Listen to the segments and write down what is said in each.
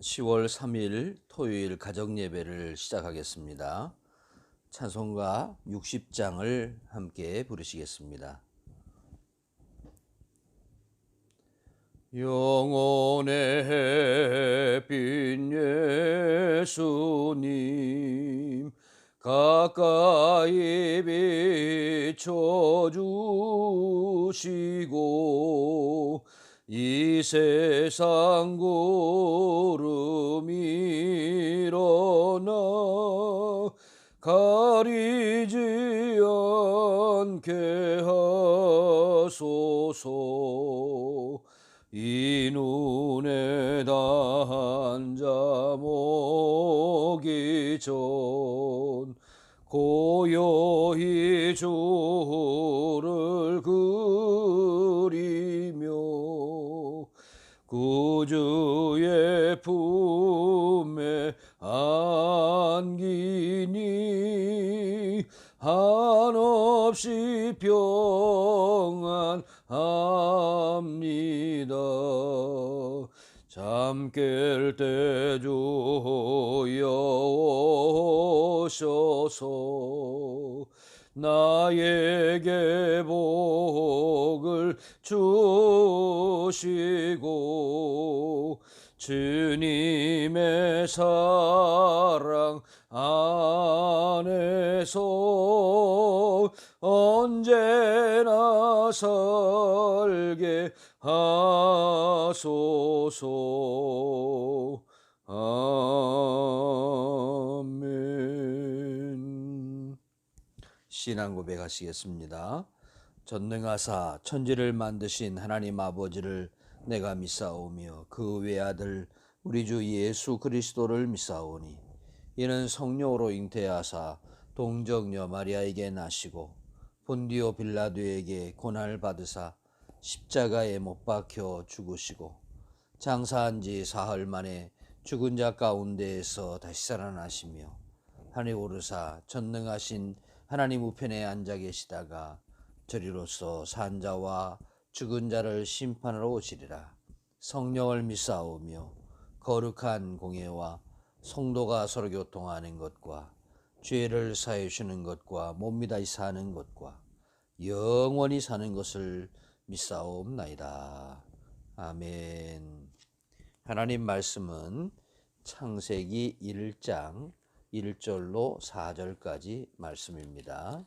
10월 3일 토요일 가정 예배를 시작하겠습니다. 찬송가 60장을 함께 부르시겠습니다. 영혼의 햇빛 예수님 가까이 비춰주시고 이 세상 구름 일어나 가리지 않게 하소서. 이 눈에 단자 모기 전 고요히 주를 그 구주의 품에 안기니 한없이 평안합니다. 잠깰 때 주여 오셔서 나에게 복을 주 주님의 사랑 안에서 언제나 살게 하소서 아멘 신앙 고백하시겠습니다. 전능하사 천지를 만드신 하나님 아버지를 내가 믿사오며 그 외아들 우리 주 예수 그리스도를 믿사오니 이는 성령으로 잉태하사 동정녀 마리아에게 나시고 본디오 빌라도에게 고난을 받으사 십자가에 못 박혀 죽으시고 장사한 지 사흘 만에 죽은 자 가운데에서 다시 살아나시며 하늘 오르사 전능하신 하나님 우편에 앉아 계시다가 저리로서 산 자와 죽은 자를 심판하러 오시리라 성령을 믿사오며 거룩한 공예와 성도가 서로 교통하는 것과 죄를 사해 주는 것과 몸이다 사는 것과 영원히 사는 것을 믿사옵나이다. 아멘. 하나님 말씀은 창세기 1장 1절로 4절까지 말씀입니다.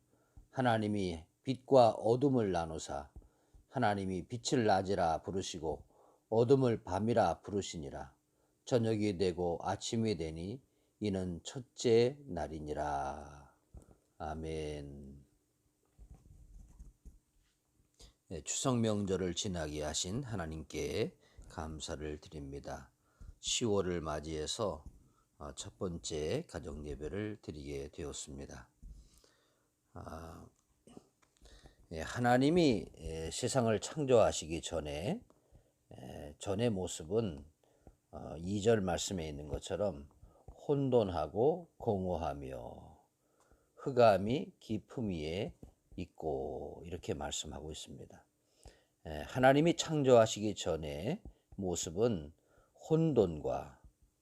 하나님이 빛과 어둠을 나누사 하나님이 빛을 낮이라 부르시고 어둠을 밤이라 부르시니라. 저녁이 되고 아침이 되니 이는 첫째 날이니라. 아멘. 네, 추석 명절을 지나게 하신 하나님께 감사를 드립니다. 10월을 맞이해서 어, 첫 번째 가정 예배를 드리게 되었습니다. 아, 예, 하나님이 예, 세상을 창조하시기 전에 예, 전의 모습은 2절 어, 말씀에 있는 것처럼 혼돈하고 공허하며 흑암이 깊음 위에 있고 이렇게 말씀하고 있습니다. 하나님이 창조하시기 전에 모습은 혼돈과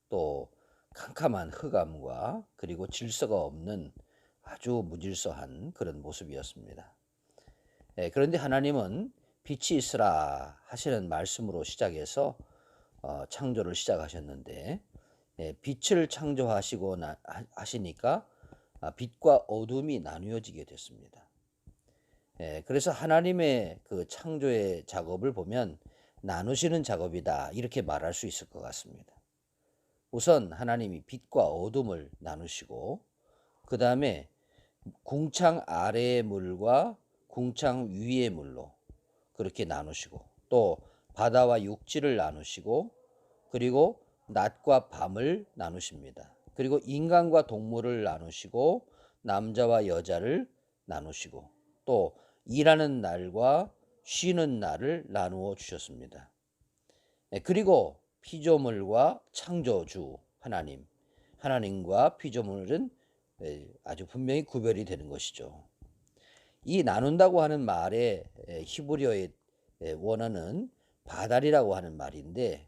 또 캄캄한 흑암과 그리고 질서가 없는 아주 무질서한 그런 모습이었습니다. 그런데 하나님은 빛이 있으라 하시는 말씀으로 시작해서 어, 창조를 시작하셨는데 예, 빛을 창조하시고 나, 하시니까 아, 빛과 어둠이 나누어지게 됐습니다. 예, 그래서 하나님의 그 창조의 작업을 보면 나누시는 작업이다 이렇게 말할 수 있을 것 같습니다. 우선 하나님이 빛과 어둠을 나누시고 그 다음에 궁창 아래의 물과 궁창 위의 물로 그렇게 나누시고 또 바다와 육지를 나누시고 그리고 낮과 밤을 나누십니다. 그리고 인간과 동물을 나누시고 남자와 여자를 나누시고 또 일하는 날과 쉬는 날을 나누어 주셨습니다. 네, 그리고 피조물과 창조주 하나님, 하나님과 피조물은 예, 아주 분명히 구별이 되는 것이죠. 이 나눈다고 하는 말의 예, 히브리어의 예, 원어는 바달이라고 하는 말인데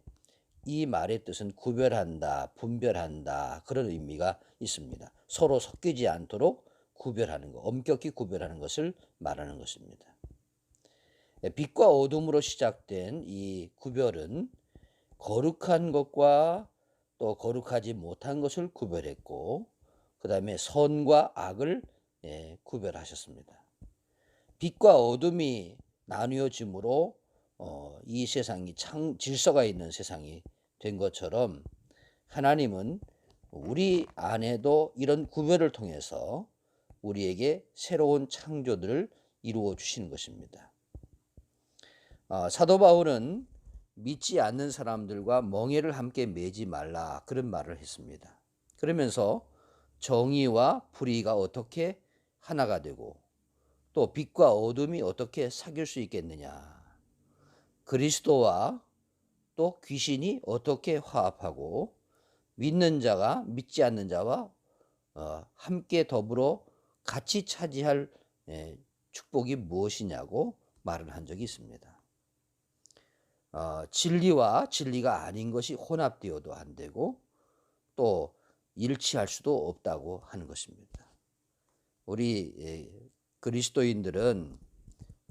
이 말의 뜻은 구별한다, 분별한다 그런 의미가 있습니다. 서로 섞이지 않도록 구별하는 것, 엄격히 구별하는 것을 말하는 것입니다. 빛과 어둠으로 시작된 이 구별은 거룩한 것과 또 거룩하지 못한 것을 구별했고 그 다음에 선과 악을 예, 구별하셨습니다. 빛과 어둠이 나뉘어짐으로 어, 이 세상이 창, 질서가 있는 세상이 된 것처럼 하나님은 우리 안에도 이런 구별을 통해서 우리에게 새로운 창조들을 이루어 주시는 것입니다. 어, 사도 바울은 믿지 않는 사람들과 멍해를 함께 매지 말라 그런 말을 했습니다. 그러면서 정의와 불의가 어떻게 하나가 되고 또 빛과 어둠이 어떻게 사귈 수 있겠느냐. 그리스도와 또 귀신이 어떻게 화합하고 믿는 자가 믿지 않는 자와 어, 함께 더불어 같이 차지할 예, 축복이 무엇이냐고 말을 한 적이 있습니다. 어, 진리와 진리가 아닌 것이 혼합되어도 안 되고 또 일치할 수도 없다고 하는 것입니다. 우리 예, 그리스도인들은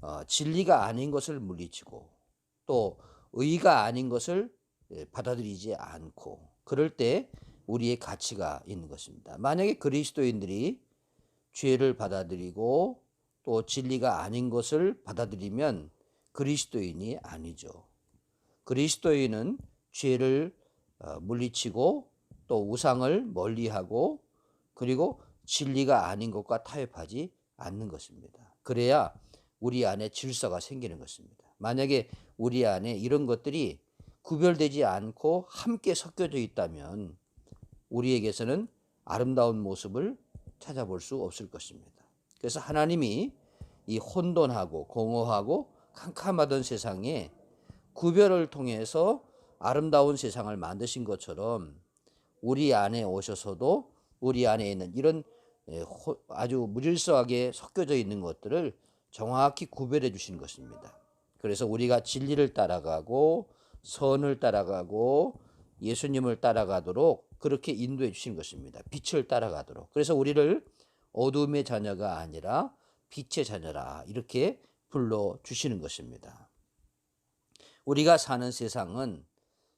어, 진리가 아닌 것을 물리치고 또 의가 아닌 것을 예, 받아들이지 않고 그럴 때 우리의 가치가 있는 것입니다. 만약에 그리스도인들이 죄를 받아들이고 또 진리가 아닌 것을 받아들이면 그리스도인이 아니죠. 그리스도인은 죄를 어, 물리치고 또 우상을 멀리하고 그리고 진리가 아닌 것과 타협하지 않는 것입니다. 그래야 우리 안에 질서가 생기는 것입니다. 만약에 우리 안에 이런 것들이 구별되지 않고 함께 섞여져 있다면 우리에게서는 아름다운 모습을 찾아볼 수 없을 것입니다. 그래서 하나님이 이 혼돈하고 공허하고 캄캄하던 세상에 구별을 통해서 아름다운 세상을 만드신 것처럼 우리 안에 오셔서도 우리 안에 있는 이런 예, 아주 무질서하게 섞여져 있는 것들을 정확히 구별해 주신 것입니다. 그래서 우리가 진리를 따라가고 선을 따라가고 예수님을 따라가도록 그렇게 인도해 주신 것입니다. 빛을 따라가도록. 그래서 우리를 어둠의 자녀가 아니라 빛의 자녀라 이렇게 불러 주시는 것입니다. 우리가 사는 세상은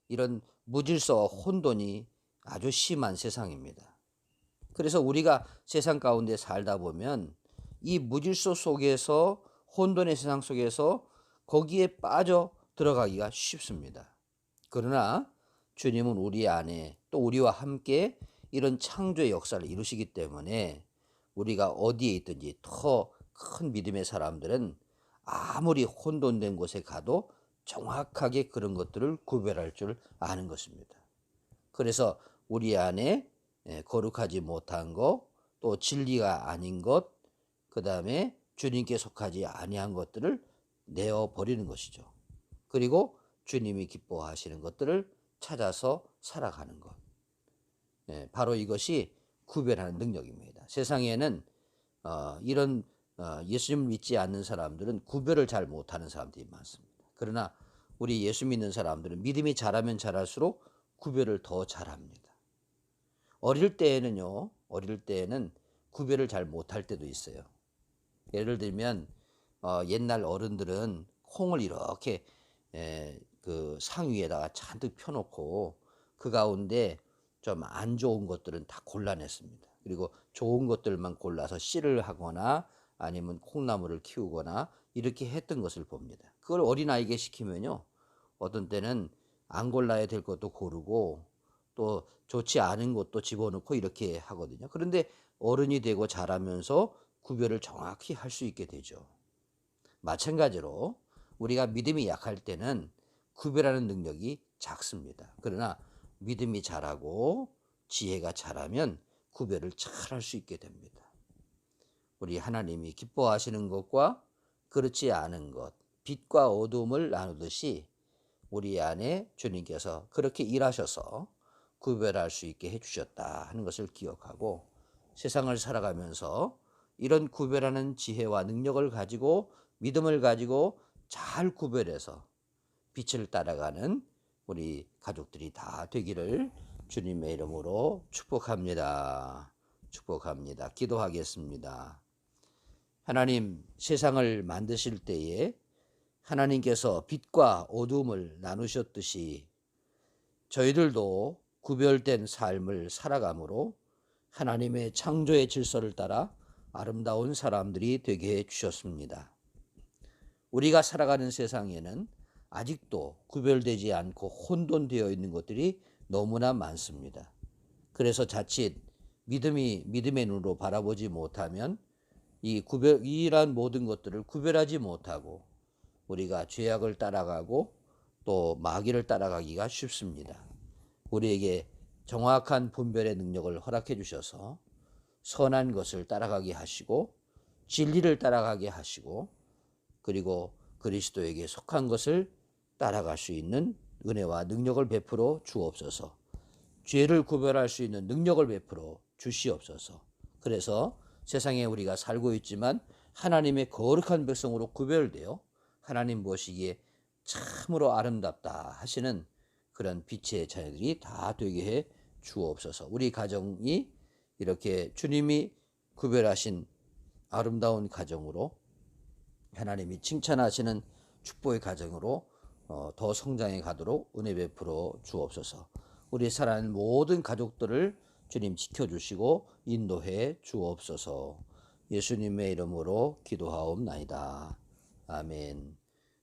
이런 무질서와 혼돈이 아주 심한 세상입니다. 그래서 우리가 세상 가운데 살다 보면 이 무질서 속에서 혼돈의 세상 속에서 거기에 빠져 들어가기가 쉽습니다. 그러나 주님은 우리 안에 또 우리와 함께 이런 창조의 역사를 이루시기 때문에 우리가 어디에 있든지 더 큰 믿음의 사람들은 아무리 혼돈된 곳에 가도 정확하게 그런 것들을 구별할 줄 아는 것입니다. 그래서 우리 안에 예, 거룩하지 못한 것, 또 진리가 아닌 것, 그 다음에 주님께 속하지 아니한 것들을 내어 버리는 것이죠. 그리고 주님이 기뻐하시는 것들을 찾아서 살아가는 것. 예, 바로 이것이 구별하는 능력입니다. 세상에는 어, 이런 어, 예수님을 믿지 않는 사람들은 구별을 잘 못하는 사람들이 많습니다. 그러나 우리 예수 믿는 사람들은 믿음이 자라면 자랄수록 구별을 더 잘합니다. 어릴 때에는요, 어릴 때에는 구별을 잘 못할 때도 있어요. 예를 들면 어, 옛날 어른들은 콩을 이렇게 에, 그 상 위에다가 잔뜩 펴놓고 그 가운데 좀 안 좋은 것들은 다 골라냈습니다. 그리고 좋은 것들만 골라서 씨를 하거나 아니면 콩나물을 키우거나 이렇게 했던 것을 봅니다. 그걸 어린아이에게 시키면요. 어떤 때는 안 골라야 될 것도 고르고 또 좋지 않은 것도 집어넣고 이렇게 하거든요. 그런데 어른이 되고 자라면서 구별을 정확히 할 수 있게 되죠. 마찬가지로 우리가 믿음이 약할 때는 구별하는 능력이 작습니다. 그러나 믿음이 자라고 지혜가 자라면 구별을 잘 할 수 있게 됩니다. 우리 하나님이 기뻐하시는 것과 그렇지 않은 것, 빛과 어둠을 나누듯이 우리 안에 주님께서 그렇게 일하셔서 구별할 수 있게 해주셨다 하는 것을 기억하고 세상을 살아가면서 이런 구별하는 지혜와 능력을 가지고 믿음을 가지고 잘 구별해서 빛을 따라가는 우리 가족들이 다 되기를 주님의 이름으로 축복합니다. 축복합니다. 기도하겠습니다. 하나님 세상을 만드실 때에 하나님께서 빛과 어둠을 나누셨듯이 저희들도 구별된 삶을 살아감으로 하나님의 창조의 질서를 따라 아름다운 사람들이 되게 해 주셨습니다. 우리가 살아가는 세상에는 아직도 구별되지 않고 혼돈되어 있는 것들이 너무나 많습니다. 그래서 자칫 믿음이 믿음의 눈으로 바라보지 못하면 이 구별 이러한 모든 것들을 구별하지 못하고 우리가 죄악을 따라가고 또 마귀를 따라가기가 쉽습니다. 우리에게 정확한 분별의 능력을 허락해 주셔서 선한 것을 따라가게 하시고 진리를 따라가게 하시고 그리고 그리스도에게 속한 것을 따라갈 수 있는 은혜와 능력을 베풀어 주옵소서. 죄를 구별할 수 있는 능력을 베풀어 주시옵소서. 그래서 세상에 우리가 살고 있지만 하나님의 거룩한 백성으로 구별되어 하나님 보시기에 참으로 아름답다 하시는 그런 빛의 자녀들이 다 되게 해 주옵소서. 우리 가정이 이렇게 주님이 구별하신 아름다운 가정으로 하나님이 칭찬하시는 축복의 가정으로 어, 더 성장해 가도록 은혜 베풀어 주옵소서. 우리 사랑하는 모든 가족들을 주님 지켜주시고 인도해 주옵소서. 예수님의 이름으로 기도하옵나이다. 아멘.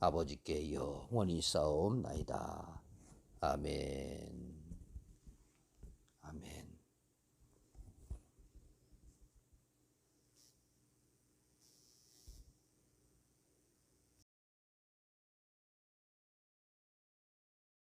아버지께 영원히 싸움나이다. 아멘.